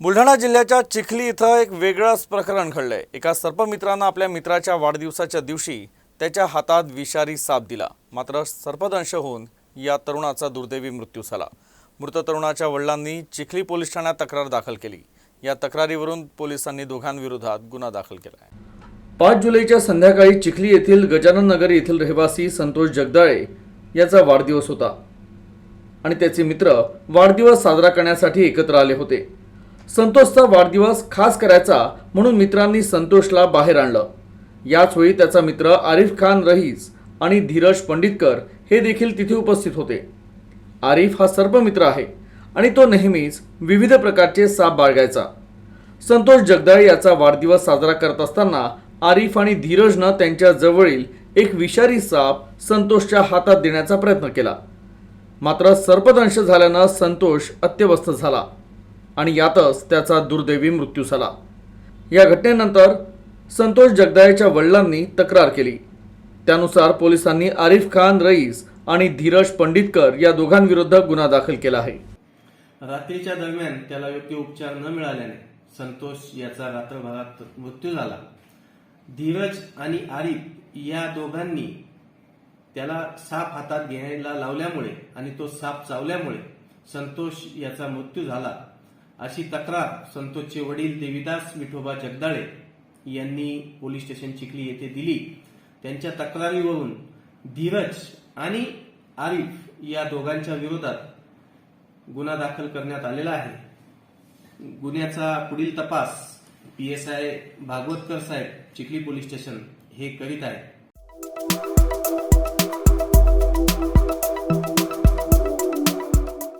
बुलढाणा जिल्ह्याच्या चिखली इथं एक वेगळंच प्रकरण घडलंय. एका सर्पमित्रानं आपल्या मित्राच्या वाढदिवसाच्या दिवशी त्याच्या हातात विषारी साप दिला. मात्र सर्पदंश होऊन या तरुणाचा दुर्दैवी मृत्यू झाला. मृत तरुणाच्या वडिलांनी चिखली पोलीस ठाण्यात तक्रार दाखल केली. या तक्रारीवरून पोलिसांनी दोघांविरोधात गुन्हा दाखल केला आहे पाच जुलैच्या संध्याकाळी चिखली येथील गजानन नगर येथील रहिवासी संतोष जगदाळे याचा वाढदिवस होता. आणि त्याचे मित्र वाढदिवस साजरा करण्यासाठी एकत्र आले होते. संतोषचा वाढदिवस खास करायचा म्हणून मित्रांनी संतोषला बाहेर आणलं. याच वेळी त्याचा मित्र आरिफ खान रहीस आणि धीरज पंडितकर हे देखील तिथे उपस्थित होते. आरिफ हा सर्पमित्र आहे आणि तो नेहमीच विविध प्रकारचे साप बाळगायचा. संतोष जगदाळे याचा वाढदिवस साजरा करत असताना आरिफ आणि धीरजनं त्यांच्या जवळील एक विषारी साप संतोषच्या हातात देण्याचा प्रयत्न केला. मात्र सर्पदंश झाल्यानं संतोष अत्यवस्थ झाला. आणि यातच त्याचा दुर्दैवी मृत्यू झाला. या घटनेनंतर संतोष जगदाळेच्या वडिलांनी तक्रार केली. त्यानुसार पोलिसांनी आरिफ खान रईस आणि धीरज पंडितकर या दोघांविरुद्ध गुन्हा दाखल केला आहे. रात्रीच्या दरम्यान त्याला योग्य उपचार न मिळाल्याने संतोष याचा रात्रभरात मृत्यू झाला. धीरज आणि आरिफ या दोघांनी त्याला साप हातात घ्यायला लावल्यामुळे आणि तो साप चावल्यामुळे संतोष याचा मृत्यू झाला. अशी तक्रार संतोषचे वडील देविदास विठोबा जगदाळे यांनी पोलीस स्टेशन चिखली येथे दिली. त्यांच्या तक्रारीवरून धीरज आणि आरिफ या दोघांच्या विरोधात गुन्हा दाखल करण्यात आलेला आहे. गुन्ह्याचा पुढील तपास पी एस आय भागवतकर साहेब चिखली पोलीस स्टेशन हे करीत आहे